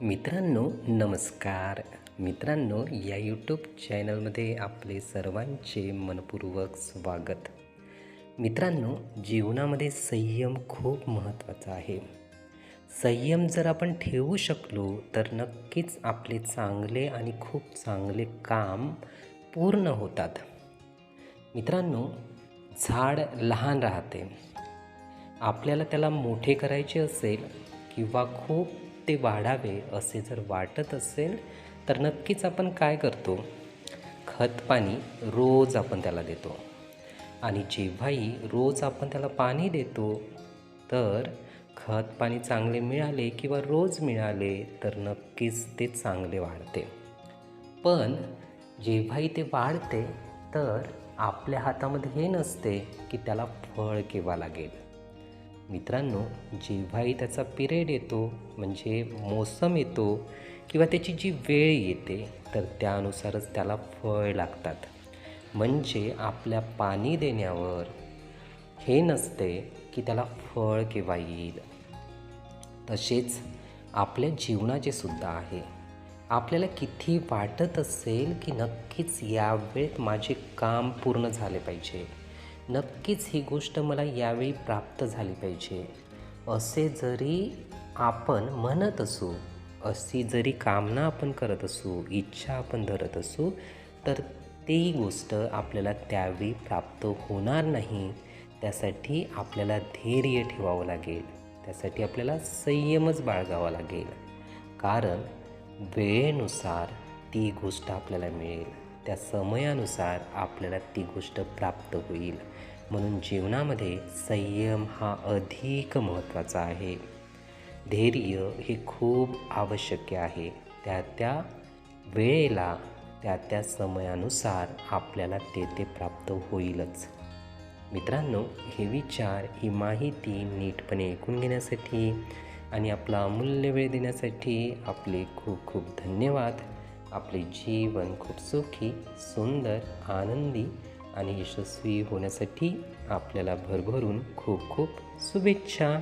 मित्रांनो नमस्कार. मित्रांनो या यूट्यूब चॅनलमध्ये आपले सर्वांचे मनपूर्वक स्वागत. मित्रांनो जीवनामध्ये संयम खूप महत्त्वाचा आहे. संयम जर आपण ठेवू शकलो तर नक्कीच आपले चांगले आणि खूप चांगले काम पूर्ण होतात. मित्रांनो झाड लहान राहते. आपल्याला त्याला मोठे करायचे असेल किंवा खूप ते वाढावे असे जर वाटत असेल तर नक्कीच आपण काय करतो? खत पाणी रोज आपण त्याला देतो. आणि जेव्हाही रोज आपण त्याला पाणी देतो तर खत पाणी चांगले मिळाले किंवा रोज मिळाले तर नक्कीच ते चांगले वाढते. पण जेव्हाही ते वाढते तर आपल्या हातामध्ये हे नसते की त्याला फळ केव्हा लागेल. मित्रांनो जेव्हाही त्याचा पिरियड येतो म्हणजे मोसम येतो किंवा त्याची जी वेळ येते तर त्यानुसारच त्याला फळ लागतात. म्हणजे आपल्या पाणी देण्यावर हे नसते की त्याला फळ केव्हा येईल. तसेच आपल्या जीवनाचे सुद्धा आहे आपल्याला किती वाटत असेल की नक्कीच यावेळेत माझे काम पूर्ण झाले पाहिजे. नक्कीच ही गोष्ट मला यावेळी प्राप्त झाली पाहिजे. असे जरी आपण म्हणत असू अशी जरी कामना आपण करत असू इच्छा आपण धरत असू तर ती गोष्ट आपल्याला त्यावेळी प्राप्त होणार नाही. त्यासाठी आपल्याला धैर्य ठेवावं लागेल. त्यासाठी आपल्याला संयमच बाळगावा लागेल. कारण वेळेनुसार ती गोष्ट आपल्याला मिळेल. त्या समयानुसार आपल्याला ती गोष्ट प्राप्त होईल. म्हणून जीवनामध्ये संयम हा अधिक महत्त्वाचा आहे. धैर्य हे खूप आवश्यक आहे. त्या त्या वेळेला त्या त्या समयानुसार आपल्याला ते ते प्राप्त होईलच. मित्रांनो हे विचार ही माहिती नीटपणे ऐकून घेण्यासाठी आणि आपला अमूल्य वेळ देण्यासाठी आपले खूप खूप धन्यवाद. आपले जीवन खूप सुखी सुंदर आनंदी आणि यशस्वी होण्यासाठी आपल्याला भरभरून खूप खूप शुभेच्छा.